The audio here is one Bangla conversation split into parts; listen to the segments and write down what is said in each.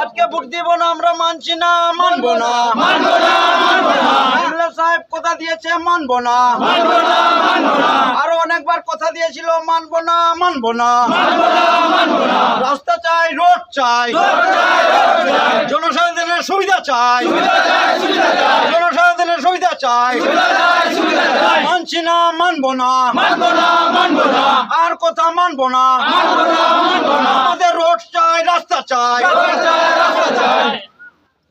আজকে ভোট দিব না আমরা মানছি না মানবো না। এমএলএ সাহেব কথা দিয়েছে মানবো না। আরও অনেকবার কথা দিয়েছিল মানবো না মানবো না। রাস্তা চাই রোড চাই। জনসাধারণের সুবিধা চাই। জনসাধারণের সুবিধা চাই। মানছি না মানবো না। আর কথা মানবো না। আমাদের রোড চাই রাস্তা চাই।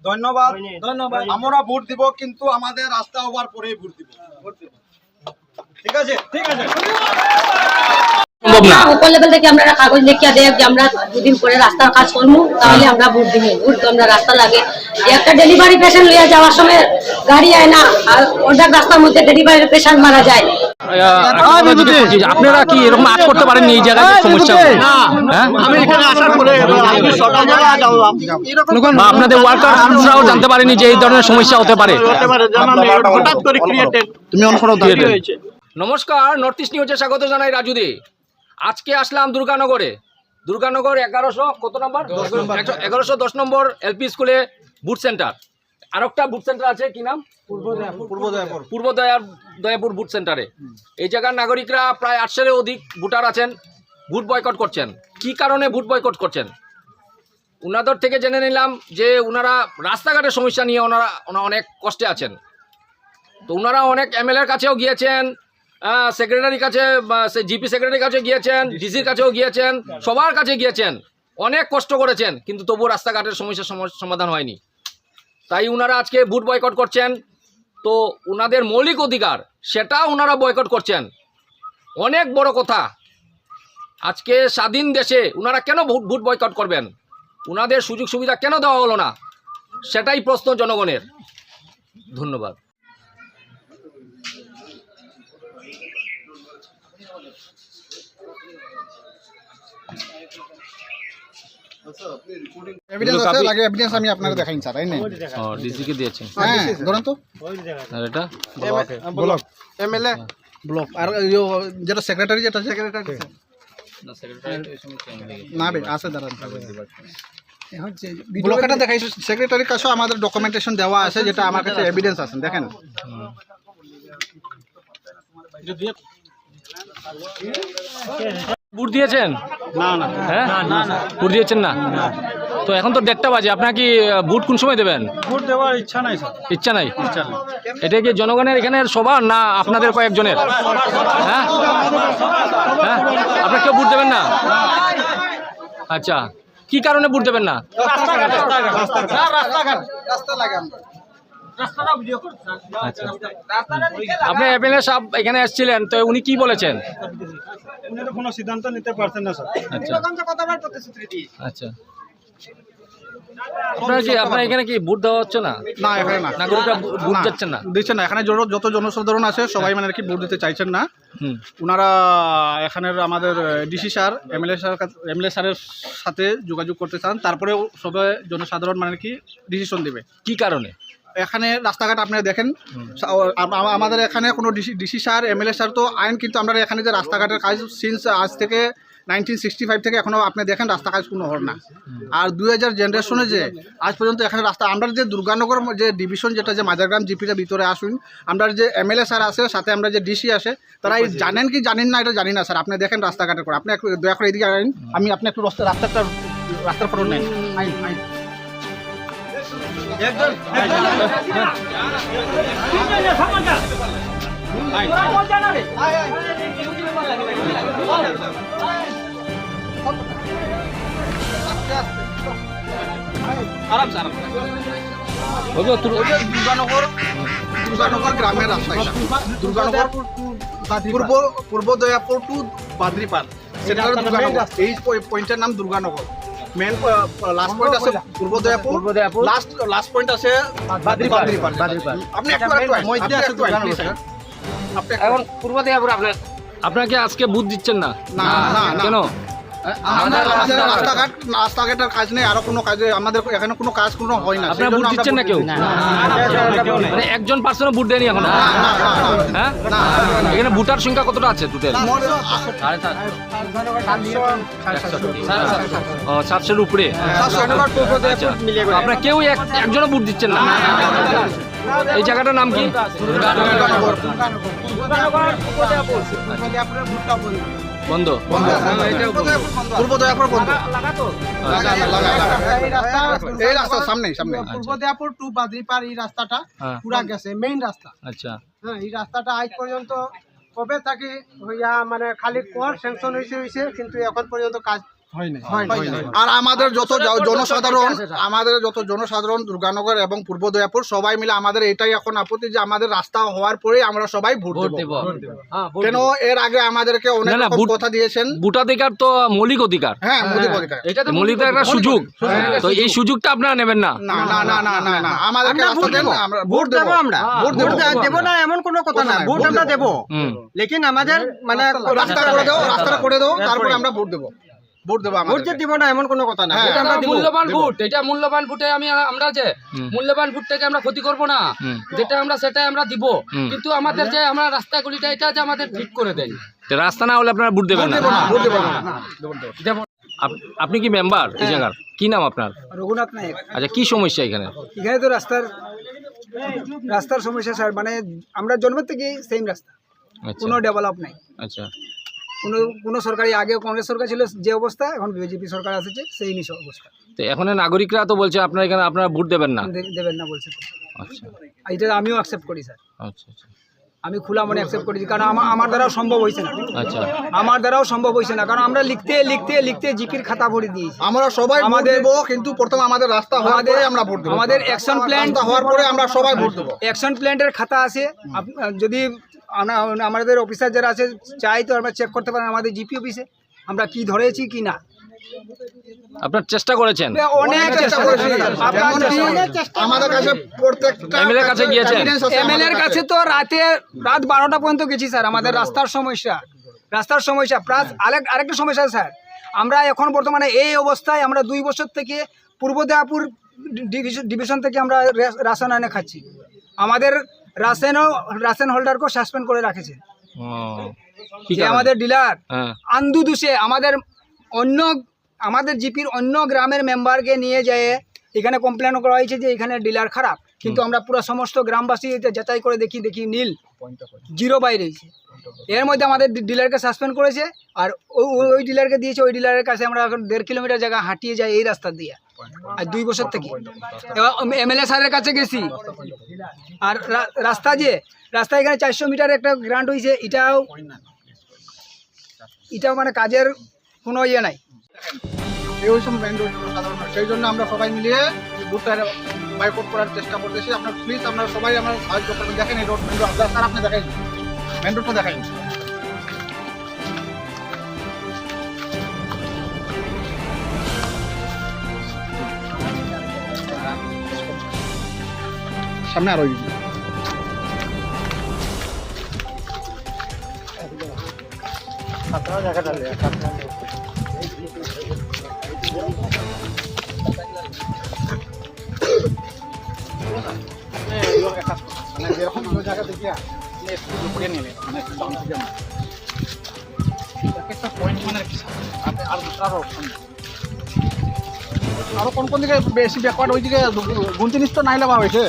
ধন্যবাদ। ধন্যবাদ। আমরা ভোট দিব কিন্তু আমাদের রাস্তা হওয়ার পরেই ভোট দিব। ঠিক আছে? ঠিক আছে। উপর লেভেল থেকে আমরা কাগজ লিখিয়া দেয় যে আমরা দুদিন পরে রাস্তার কাজ করব তাহলে আমরা ভোট দিব ভোট তো আমরা রাস্তা লাগে। যে একটা ডেলিভারি পেশেন্ট লইয়া যাওয়ার সময় গাড়ি আয় না আর অর্ধেক রাস্তার মধ্যে ডেলিভারি পেশেন্ট মারা যায়। আপনারা কি এরকম আজ করতে পারেননি এই জায়গায় সমস্যা হ্যাঁ? আমি এখানে আসার পরে আপনাদের ওয়ার্কাররাও জানতে পারেনি যে এই ধরনের সমস্যা হতে পারে। তুমি নমস্কার নর্থ ইস্ট নিউজে স্বাগত জানাই রাজু দে আজকে আসলাম দুর্গানগরে। দুর্গানগর এগারোশো কত নম্বর? এগারোশো দশ নম্বর এলপি স্কুলে বুট সেন্টার। আর একটা বুট সেন্টার আছে কি নাম? পূর্ব দয়াপুর। পূর্ব দয়া দয়াপুর বুট সেন্টারে। এই জায়গার নাগরিকরা প্রায় আটশোরও অধিক ভোটার আছেন ভোট বয়কট করছেন। কি কারণে ভোট বয়কট করছেন? ওনাদের থেকে জেনে নিলাম যে ওনারা রাস্তাঘাটের সমস্যা নিয়ে ওনারা ওনা- অনেক কষ্টে আছেন। তো ওনারা অনেক এমএলএর কাছেও গিয়েছেন সেক্রেটারির কাছে জিপি সেক্রেটারির কাছে গিয়েছেন ডিসির কাছেও গিয়েছেন সবার কাছে গিয়েছেন। অনেক কষ্ট করেছেন কিন্তু তবুও রাস্তাঘাটের সমস্যার সম- সমাধান হয়নি। তাই উনারা আজকে ভোট বয়কট করছেন তো উনাদের মৌলিক অধিকার সেটা ওনারা বয়কট করছেন। অনেক বড় কথা। আজকে স্বাধীন দেশে ওনারা কেন ভোট ভোট বয়কট করবেন? উনাদের সুযোগ সুবিধা কেন দেওয়া হলো না? সেটাই প্রশ্ন জনগণের। ধন্যবাদ। এভিডেন্স আছে লাগে এভিডেন্স আমি আপনাকে দেখাইন স্যার তাই না? ডিসিকে দিয়েছেন। হ্যাঁ ধরুন তো। আর এটা? Block MLA? ব্লক আর ইয়ো যেটা সেক্রেটারি যেটা সেক্রেটারি না বে আছে দাঁড়ান। ব্লকটা দেখাইছো? সেক্রেটারির কাছেও আমাদের ডকুমেন্টেশন দেওয়া আছে যেটা আমার কাছে এভিডেন্স আছে দেখেন। ভোট দিয়েছেন? না না। হ্যাঁ? দিয়েছেন না? তো এখন তো দেড়টা বাজে। আপনার কি কোন সময় দেবেন? দেওয়ার ইচ্ছা নাই ইচ্ছা নাই? এটা কি জনগণের এখানে সবার না আপনাদের কয়েকজনের? হ্যাঁ? হ্যাঁ? আপনার কেউ ভোট দেবেন না? আচ্ছা। কি কারণে ভোট দেবেন না? রাস্তা লাগে আমরা আপনি এমএলএ সাহেব এখানে এসেছিলেন তো উনি কি বলেছেন? উনি তো কোনো সিদ্ধান্ত নিতে পারছেন না স্যার। আচ্ছা। আচ্ছা। আপনার কি আপনার এখানে কি ভোট দেওয়া হচ্ছে না? না এখানে না। নাগরিকরা ভোট না, দিচ্ছেন না? দিচ্ছেন না। এখানে যত- জনসাধারণ আছে সবাই মানে আর কি ভোট দিতে চাইছেন না। হুম। ওনারা এখানের আমাদের DC sir MLA sir MLA স্যারের সাথে যোগাযোগ করতে চান। তারপরেও সবাই জনসাধারণ মানে কি ডিসিশন দেবে। কি কারণে? এখানে রাস্তাঘাট আপনারা দেখেন। আম- আম- আমাদের এখানে কোনো DC DC sir MLA sir তো আইন কিন্তু আমরা এখানে যে রাস্তাঘাটের কাজ সিন্স আজ থেকে নাইনটিন সিক্সটি ফাইভ থেকে এখনও আপনি দেখেন রাস্তা কাজ কোনো হর না আর দুই হাজার জেনারেশনে যে আজ পর্যন্ত এখানে রাস্তা আমরা যে দুর্গানগর যে ডিভিশন যেটা যে মাজারগ্রাম জিপিটা ভিতরে আসুন আমরা যে এমএলএ স্যার আছে সাথে আমরা যে ডিসি আসে তারা এই জানেন কি জানেন না এটা জানি না স্যার। আপনি দেখেন রাস্তাঘাটের করে আপনি একটু দয়া করে এদিকে আইন আমি আপনি একটু রাস্তা রাস্তাটা রাস্তার ফটো নেন আইন আইন। দুর্গানগর দুর্গানগর গ্রামের রাস্তা দুর্গানগর পূর্ব পূর্ব দয়াপুর টু বাদ্রিপাল। সেটা দুর্গানগর। এই পয়- পয়েন্টের নাম দুর্গানগর। মেন লাস্ট পয়েন্ট আছে Purbadayapur Purbadayapur last last point আছে বাদ্রিপাল। বাদ্রিপাল। আপনি একটু একটু মধ্যে আছে please, আপনি এখন পূর্বদয়াপুর আপনার আপনাকে আজকে বুথ দিচ্ছেন না। না, না, না। কেন? আমাদের আমাদের রাস্তাঘাট রাস্তাঘাটের কাজ নেই আরও কোনো কাজে আমাদের এখানে কোনো কাজ কোনো হয় না আপনারা ভোট দিচ্ছেন না কেউ মানে একজন পার্সনও ভোট দেয়নি এখন হ্যাঁ এখানে ভোটার সংখ্যা কতটা আছে টোটাল ও সাতশোর উপরে আচ্ছা। আপনারা কেউ এক- একজনও ভোট দিচ্ছেন না এই জায়গাটার নাম কি বন্ধ। দয়াপুর বন্ধ। এই রাস্তার সামনে সামনে। পূর্বদিয়াপুর টু বাদ্রিপার এই রাস্তাটা হ্যাঁ। পুরা গেছে মেইন রাস্তা। আচ্ছা। হ্যাঁ এই রাস্তাটা আজ পর্যন্ত কবে থাকি হইয়া মানে খালি কর স্যাংশন হয়েছে হয়েছে কিন্তু এখন পর্যন্ত কাজ আর আমাদের যত জনসাধারণ আমাদের যত জনসাধারণ দুর্গানগর এবং পূর্ব দয়াপুর সবাই মিলে আমাদের এটাই এখন আপত্তি যে আমাদের রাস্তা হওয়ার পরে আমরা সবাই ভোট ভোট দেব। দেব। কেন এর আগে আমাদেরকে অনেক কথা দিয়েছেন। ভোটাধিকার তো মৌলিক অধিকার। হ্যাঁ মোদী অধিকার। মৌলিক একটা সুযোগ। তো এই সুযোগটা আপনারা নেবেন না। না না না না না না। আমাদেরকে রাস্তা দেন আমরা ভোট দেব আমরা। ভোট দেব। দেবো না এমন কোনো কথা না। ভোট আমরা দেবো। লেকিন আমাদের মানে রাস্তা করে দাও রাস্তাটা করে দাও তারপরে আমরা ভোট দেব। ভোট দেবো ভোট যে দিব না এমন কোনো কথা না। হ্যাঁ। আমরা মূল্যবান ভোট এটা মূল্যবান ভোটে আমি আমরা যে মূল্যবান ভোটটাকে আমরা ক্ষতি করব না যেটা আমরা সেটাই আমরা দিব। কিন্তু আমাদের যে আমরা রাস্তাগুলিটা এটা যে আমাদের ঠিক করে দেন রাস্তা না হলে আপনারা ভোট দেবেন না? ভোট দেবো না আপনি কি মেম্বার এই জায়গার? কি নাম আপনার? রঘুনাথ নায়ক। আচ্ছা কি সমস্যা এখানে? এখানে তো রাস্তার রাস্তার সমস্যা স্যার মানে আমরা জন্মের থেকে সেম রাস্তা। আচ্ছা। কোনো ডেভেলপ নাই। আচ্ছা। কোনো কোনো সরকারি আগে কংগ্রেস সরকার ছিল যে অবস্থা এখন বিজেপি সরকার আসছে সেই নিশ অবস্থা। তো এখন নাগরিকরা তো বলছে আপনারা এখানে আপনারা ভোট দেবেন না। দেবেন না বলছে। আচ্ছা। এটা আমিও অ্যাকসেপ্ট করি স্যার। আচ্ছা আচ্ছা। আমি খোলা মনে অ্যাকসেপ্ট করেছি কারণ আমার আমার দ্বারাও সম্ভব হয়েছে না। আচ্ছা। আমার দ্বারাও সম্ভব হয়েছে না কারণ আমরা লিখতে লিখতে লিখতে জিপির খাতা ভরে দিয়েছি। আমরা সবাই ভোট আমাদের- দেব কিন্তু প্রথম আমাদের রাস্তা হওয়ার আমাদের পরে আমরা ভোট দেব। আমাদের অ্যাকশন প্ল্যান হওয়ার পরে আমরা সবাই ভোট দেব। অ্যাকশন প্ল্যানের খাতা আছে। যদি আমাদের অফিসার যারা আছে চাই তো আমরা চেক করতে পারেন আমাদের জিপি অফিসে আমরা কি ধরেছি কি না। আপনার চেষ্টা করেছেন? অনেক চেষ্টা করেছি। আমাদের কাছে প্রত্যেকটা MLA এর কাছে গিয়েছেন? এমএলএর কাছে। তো রাতে রাত বারোটা পর্যন্ত গেছি স্যার আমাদের রাস্তার সমস্যা। রাস্তার সমস্যা প্লাস আরেক আরেকটা সমস্যা স্যার আমরা এখন বর্তমানে এই অবস্থায় আমরা দুই বছর থেকে পূর্ব দেয়াপুর ডিভিশন থেকে আমরা রে- রাশন এনে খাচ্ছি। আমাদের রাশনও রাশন হোল্ডারকেও সাসপেন্ড করে রাখেছে। যে আমাদের ডিলার হ্যাঁ। আন্দু দুষে আমাদের অন্য আমাদের জিপির অন্য গ্রামের মেম্বারকে নিয়ে যেয়ে এখানে কমপ্লেন করা হয়েছে যে এখানে ডিলার খারাপ। কিন্তু আমরা পুরো সমস্ত গ্রামবাসী এটা যাচাই করে দেখি দেখি নীল। জিরো বাই রয়েছে এর মধ্যে আমাদের ডিলারকে সাসপেন্ড করেছে আর ওই ডিলারকে দিয়েছে ওই ডিলারের কাছে আমরা এখন দেড় কিলোমিটার জায়গা হাঁটিয়ে যাই এই রাস্তা দিয়ে। আর দুই বছর থেকে। এবার এমএলএ স্যারের কাছে গেছি। আর রাস্তা যে, রাস্তা এখানে চারশো মিটার একটা গ্রান্ট হয়েছে এটাও এটাও মানে কাজের কোনো ইয়ে নাই। সেই জন্য আমরা সবাই মিলিয়ে ভোটটা করার চেষ্টা করতেছি। আপনার প্লিজ আপনারা সবাই আমরা সাহায্য করবেন। দেখেন এই রোড মেন রোড স্যার, আপনি দেখাই মেন রোডটা দেখাই সামনে আরও এগিয়ে। মানে যেরকম কোনো জায়গা থেকে একটু উপরে নেন, মানে একটু ডাউন থেকে একটা পয়েন্ট মানে আর আরও option নেই। আরও কোন কোন দিকে বেশি ব্যাকওয়ার্ড ওই দিকে উনত্রিশ তো নাই লাগা হয়েছে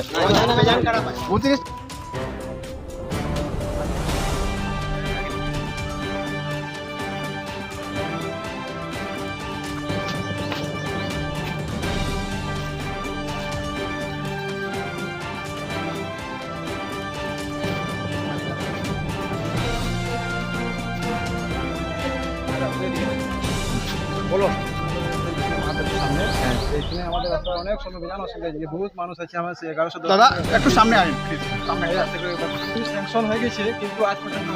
অনেক সংবিধান অসুবিধা যে বহুত মানুষ আছে আমার সে এগারোশো দাদা একটু সামনে আইন সামনে। স্যাংশন হয়ে গেছে কিন্তু আজ পর্যন্ত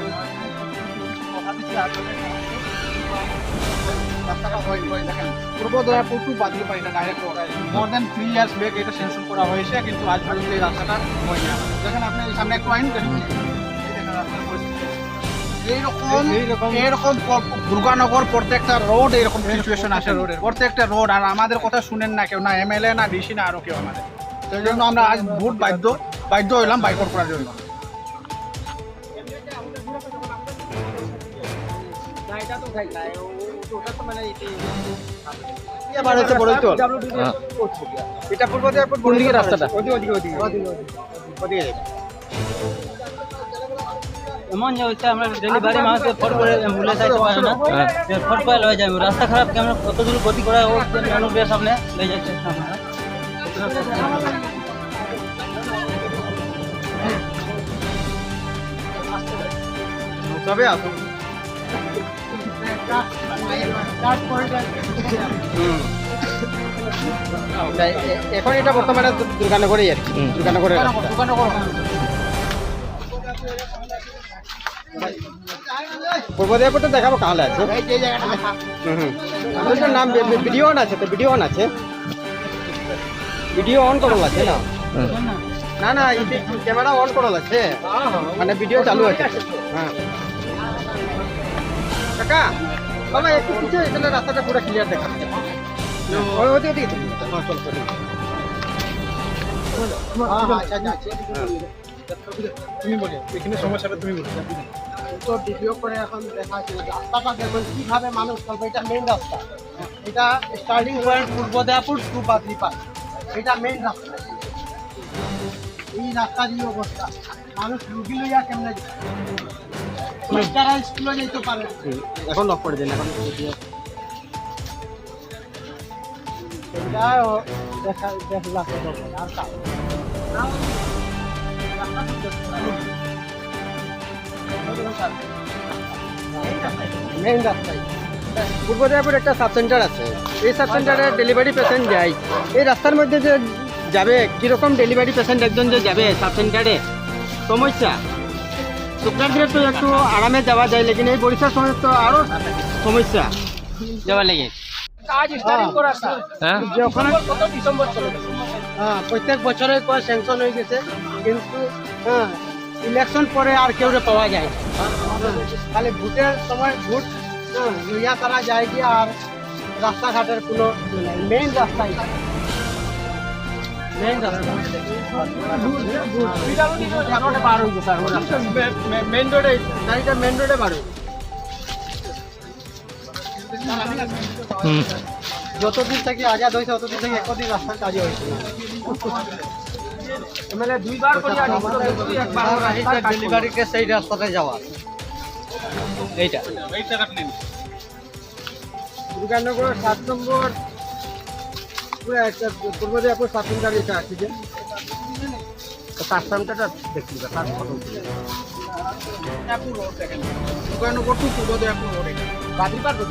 রাস্তাটা হয় হয় দেখেন। পূর্ব দয়াপুর টু বাদলিপাড়া এটা direct more then three years back এটা সেনশন করা হয়েছে কিন্তু আজ পর্যন্ত এই রাস্তাটা হয়নি দেখেন আপনি সামনে একটু আইন দেখেন। এইরকম এরকম দুর্গানগর প্রত্যেকটা রোড এরকম সিচুয়েশন আছে প্রত্যেকটা রোড আর আমাদের কথা শুনেন না কেউ না এমএলএ না ডিসি না আরও কেউ আমাদের। সেই জন্য আমরা আজ ভোট বাধ্য বাধ্য হইলাম বাইকট করার জন্য। এটা পূর্ব দেয়াপুর কোন দিকে রাস্তাটা? এমন যে হচ্ছে আমরা ডেলিভারি মানুষকে ফট করে অ্যাম্বুলেন্স আইতে পারে না। ফট করে লয়ে যাবে রাস্তা খারাপ কেমন? কত দূর গতি করে ও মানুষ বেশ সামনে লয়ে যাচ্ছে। তবে আসুন? এখন এটা বর্তমানে দুর্গানগরেই আর কি। দুর্গানগরের পূর্ব দেবপুরটা দেখাবো কাহলে আছে। আমাদের নাম ভিডিও অন আছে তো ভিডিও অন আছে। ভিডিও অন করল আছে না? না না ক্যামেরা অন করল আছে। মানে ভিডিও চালু আছে। হ্যাঁ। কাকা বাবা একটু পিছিয়ে এখানে রাস্তাটা পুরো ক্লিয়ার দেখা ওই ওদিকে হ্যাঁ চলো চলো। হ্যাঁ হ্যাঁ আচ্ছা আচ্ছা। তুমি বলি এখানে সমস্যাটা তুমি বলি। তো ভিডিও করে এখন দেখা যাচ্ছে রাস্তাটা দেখুন কীভাবে মানুষ চলবে এটা মেইন রাস্তা। এটা স্টার্টিং পয়েন্ট পূর্ব দেয়াপুর টু বাদলিপাল এটা মেইন রাস্তা। এই রাস্তা দিয়ে অবস্থা। মানুষ রুগী লইয়া কেমনে বাচ্চারা স্কুলে যেতে পারে এখন লক করে দিন এখন এটাও দেখা দেখলা আর কা মেইন রাস্তায়। পূর্ব দেয়াপুর একটা সাব সেন্টার আছে। এই সাব সেন্টারে ডেলিভারি পেশেন্ট যায়। এই রাস্তার মধ্যে যে যাবে কীরকম ডেলিভারি পেশেন্ট একজন যে যাবে সাব সেন্টারে সমস্যা? শুক্রার দিনে তো একটু আরামে যাওয়া যায় লেকিন এই বরিশার সময় তো আরও সমস্যা যাওয়ার লেগে। হ্যাঁ? হ্যাঁ প্রত্যেক বছরে স্যাংশন হয়ে গেছে। কিন্তু হ্যাঁ ইলেকশন পরে আর কেউ পাওয়া যায়। খালি ভোটের সময় ভোট হ্যাঁ, লইয়া তারা যায় কি আর রাস্তাঘাটের কোনো মেইন রাস্তাই। মেইন রাস্তা। বার স্যার মেইন রোডে গাড়িটা মেইন রোডে বার। যতদিন থেকে আজাদ হয়েছে ততদিন থেকে একদিন রাস্তার কাজে হয়েছে। মানে দুইবার করে একবার ডেলিভারিকে সেই রাস্তাতে যাওয়া এইটা। দুর্গানগর সাত নম্বর পুরো একটা পূর্ব দিয়াপুর সাত নম্বর এটা আছে যে। সাত নম্বরটা দেখি তার ফটো দুর্গানগর টু পূর্ব রোড এটা বাদিপার রোড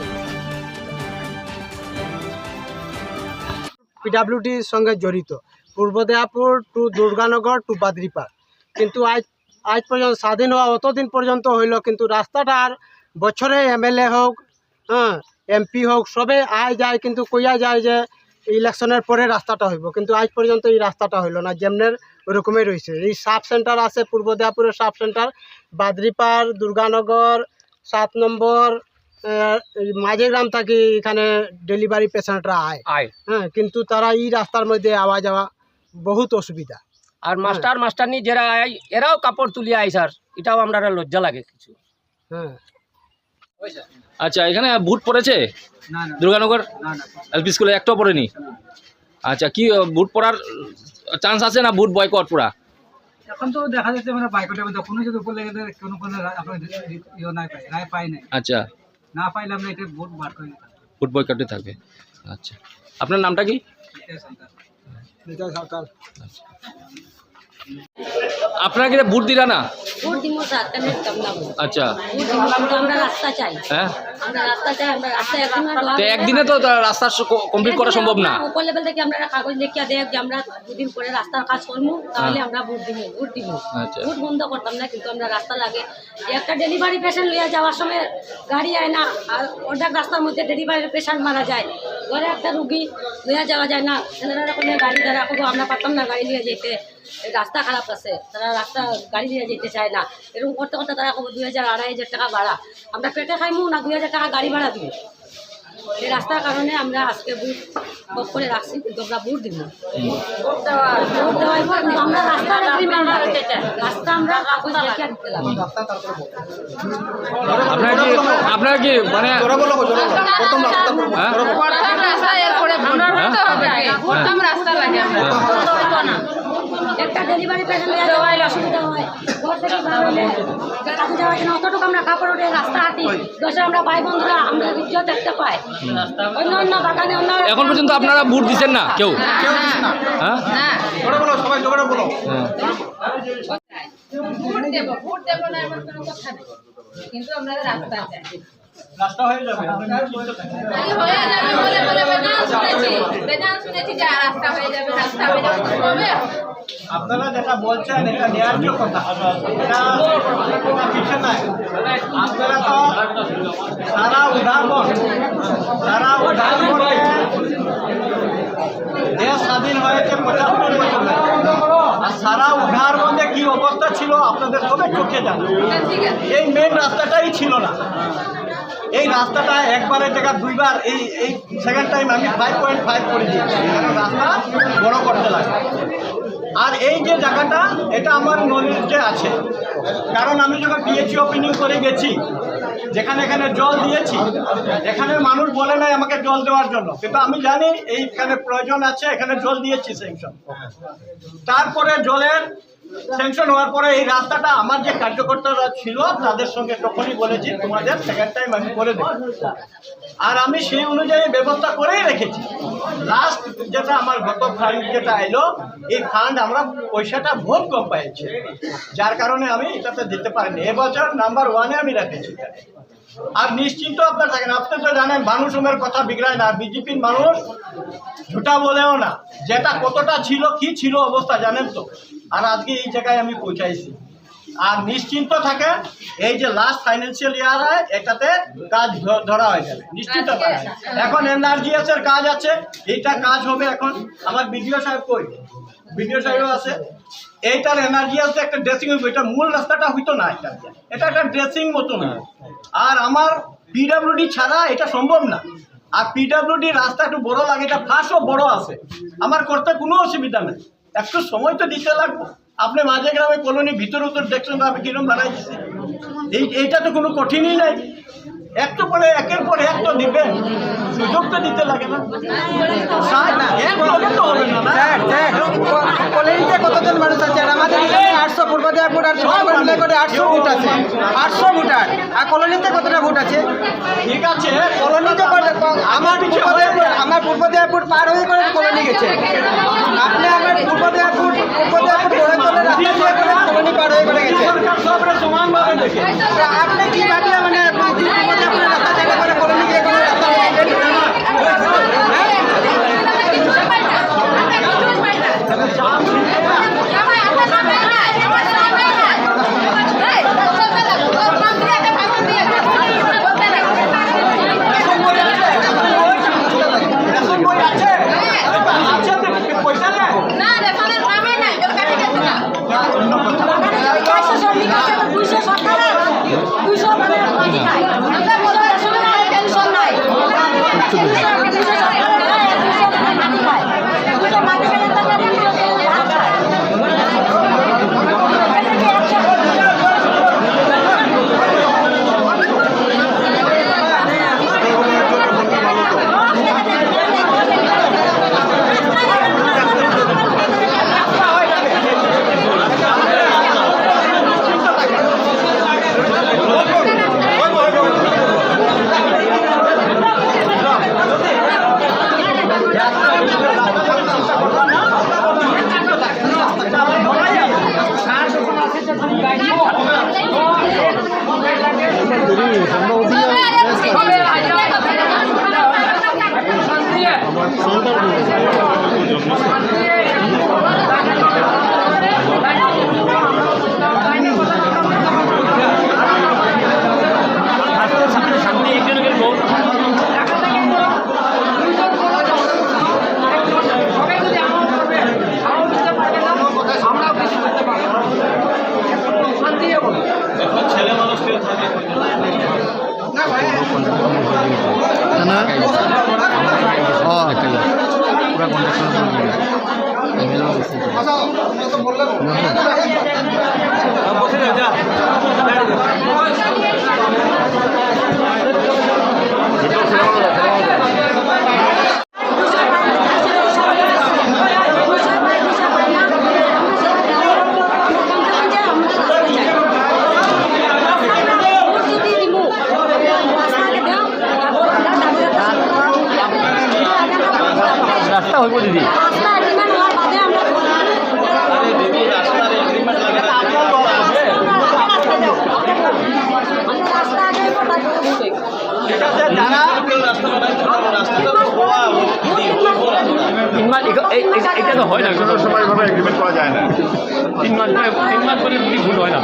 পিডাব্লিউডির সঙ্গে জড়িত। Purba Deyapur to Durganagar to Badripar. কিন্তু আজ আজ পর্যন্ত স্বাধীন হওয়া অতদিন পর্যন্ত হইল কিন্তু রাস্তাটা আর বছরে এমএলএ হোক হ্যাঁ এমপি হোক সবে আয় যায় কিন্তু কইয়া যায় যে ইলেকশনের পরে রাস্তাটা হইব। কিন্তু আজ পর্যন্ত এই রাস্তাটা হইল না যেমনের ওরকমই রয়েছে এই সাব সেন্টার আছে পূর্ব দেয়াপুরের সাব সেন্টার বাদরিপাড় দুর্গানগর সাত নম্বর আহ, এই মাঝেগ্রাম থাকি এখানে ডেলিভারি পেশেন্টরা আয়। আয়। হ্যাঁ কিন্তু তারা এই রাস্তার মধ্যে আওয়া যাওয়া বহুত অসুবিধা। আর মাস্টার মাস্টারনি যারা আয় এরাও কাপড় তুলিয়ে আয় স্যার। এটাও আমরা লজ্জা লাগে কিছু। হ্যাঁ। আচ্ছা এখানে বুট পড়েছে? দুর্গানগর? এলপি স্কুলে একটাও পড়েনি? আচ্ছা কি বুট পড়ার চান্স আছে না বুট বয়কট পুরা? এখন তো দেখা যাচ্ছে মানে বাইকটের মধ্যে কোনো যদি উপর লেগে কোনো কোনো আপনার ইয়ে নাই পাই রায় পাই নাই। আচ্ছা। না পাইলে আমরা এটা ভোট বার করে বুট বয়কটে থাকবে। আচ্ছা। আপনার নামটা কি? এটাই সরকার। আপনারা কি বুট দিলা না? ভোট আচ্ছা। ভোট দিব, আমরা রাস্তা চাই। হ্যাঁ। আমরা রাস্তা চাই আমরা রাস্তা একদিন তো একদিনে তো রাস্তা কমপ্লিট করা সম্ভব না। উপর লেভেল থেকে আমরা কাগজ দেখ যে আমরা দুদিন পরে রাস্তার কাজ করব তাহলে আমরা ভোট দিব ভোট দিব আচ্ছা। ভোট বন্ধ করতাম না কিন্তু আমরা রাস্তা লাগে। একটা ডেলিভারি পেশেন্ট লইয়া যাওয়ার সময় গাড়ি আয় না আর ওটা রাস্তার মধ্যে ডেলিভারি পেশেন্ট মারা যায়। ঘরে একটা রুগী লইয়া যাওয়া যায় না ছেলেরা কোনো গাড়ি দ্বারা আমরা পারতাম না গাড়ি নিয়ে যেতে। রাস্তা খারাপ আছে। তারা রাস্তা গাড়ি নিয়ে যেতে চায় না। এরকম করতে করতে তারা দুই হাজার আড়াই হাজার টাকা ভাড়া। আমরা পেটে খাইমু না দুই হাজার টাকা গাড়ি ভাড়া দিব এই রাস্তার কারণে আমরা আজকে বুট বক করে রাখছি কিন্তু আমরা বুট দিব আমরা রাস্তার রাস্তা আমরা কাগজ লিখে আপনারা কি আপনারা কি মানে রাস্তা বলো। একটা ডেলিভারি পেশেন্ট নিয়ে অসুবিধা হয় ঘর থেকে বার হলে কাজে যাওয়ার জন্য অতটুকু আমরা কাপড় উঠে রাস্তা হাঁটি। দশে আমরা ভাই বন্ধুরা আমরা ইজ্জত একটা পাই। অন্য অন্য বাগানে অন্য এখন পর্যন্ত আপনারা ভোট দিচ্ছেন না? কেউ? কেউ দিস না। হ্যাঁ? বলো, সবাই জোরে বলো। হ্যাঁ। ভোট দেবো ভোট দেবো না এমন কোনো কথা নেই। কিন্তু আমরা রাস্তা চাই হয়ে যাবে? আপনারা যেটা বলছেন এটা ন্যায্য কথা। এটা কিছু নাই আপনারা তো সারা উদাহরণ সারা উদাহরণ দেশ স্বাধীন হয়েছে পঁচাত্তর বছর। আর সারা উদাহরণে কি অবস্থা ছিল আপনাদের সবাই চোখে জানা। এই মেন রাস্তাটাই ছিল না। এই রাস্তাটা একবারের জায়গা দুইবার, এই এই সেকেন্ড টাইম আমি ফাইভ পয়েন্ট ফাইভ করে দিয়েছি রাস্তা বড় করতে লাগে। আর এই যে জায়গাটা, এটা আমার নলেজে আছে। কারণ আমি যখন পিএইচি ওপেনিং করে গেছি, যেখানে এখানে জল দিয়েছি, এখানে মানুষ বলে নাই আমাকে জল দেওয়ার জন্য। কিন্তু আমি জানি এইখানে প্রয়োজন আছে, এখানে জল দিয়েছি সেংশন তারপরে জলের স্যাংশন হওয়ার পরে এই রাস্তাটা আমার যে কার্যকর্তারা ছিল, তাদের সঙ্গে তখনই বলেছি, তোমাদের সেকেন্ড টাইম আমি করে দেব। আর আমি সেই অনুযায়ী ব্যবস্থা করেই রেখেছি। লাস্ট যেটা আমার গত ফান্ড যেটা এলো, এই ফান্ড আমরা পয়সাটা ভোট কম পাইছি যার কারণে আমি এটাতে দিতে পারিনি। এবছর নাম্বার ওয়ানে আমি রেখেছি। আর নিশ্চিন্ত আপনার থাকেন, আপনি তো জানেন মানুষের কথা বিগড়ায় না, বিজেপির মানুষ ঝুটা বলেও না। যেটা কতটা ছিল, কি ছিল অবস্থা জানেন তো? আর আজকে এই জায়গায় আমি পৌঁছাইছি। আর নিশ্চিন্ত থাকে এই যে লাস্ট ফাইন্যান্সিয়াল ইয়ার হয় এটাতে কাজ ধরা হয়ে যাবে নিশ্চিন্ত থাকে। এখন এনআরজিএস এর কাজ আছে। এইটা কাজ হবে এখন আমার বিডিও সাহেব কই? বিডিও সাহেবও আছে। এইটার এনআরজিএস একটা ড্রেসিং এটা মূল রাস্তাটা হইতো না এটা। এটা একটা ড্রেসিং মতো না। আর আমার পিডাব্লিউডি ছাড়া এটা সম্ভব না। আর পিডাব্লিউডি রাস্তা একটু বড় লাগে এটা ফাঁসও বড় আছে। আমার করতে কোনো অসুবিধা নেই। একটু সময় তো দিতে লাগবো। আপনি মাঝে গ্রামে কলোনি ভিতর উত্তর দেখছেন তো আমি কিরম দিচ্ছি এই এইটা তো কোনো কঠিনই নাই। একটু পরে, একের পর এক তো দিবেন। তো দিতে লাগে না। কতজন মানুষ আছে? আর আমাদের এখানে আটশো পূর্ব দেয়াপুর আর সবাই মিলে করে আটশো ভোট আছে। আটশো ভোটার আর। কলোনিতে কতটা ভোট আছে? ঠিক আছে। কলোনিতে আমার আমার পূর্ব দেয়াপুর পার হয়ে করে কলোনি গেছে। আপনি আমার পূর্ব দেয়াপুর পূর্ব দেয়াপুর বড় তলে রাস্তা দিয়ে করে কলোনি পার হয়ে করে গেছে। আপনি কি ভাবলে মানে পূর্ব দেয়াপুরের হয় না। সময় এগ্রিমেন্ট করা যায় না। তিন মাস তিন মাস পরে ভুল হয় না।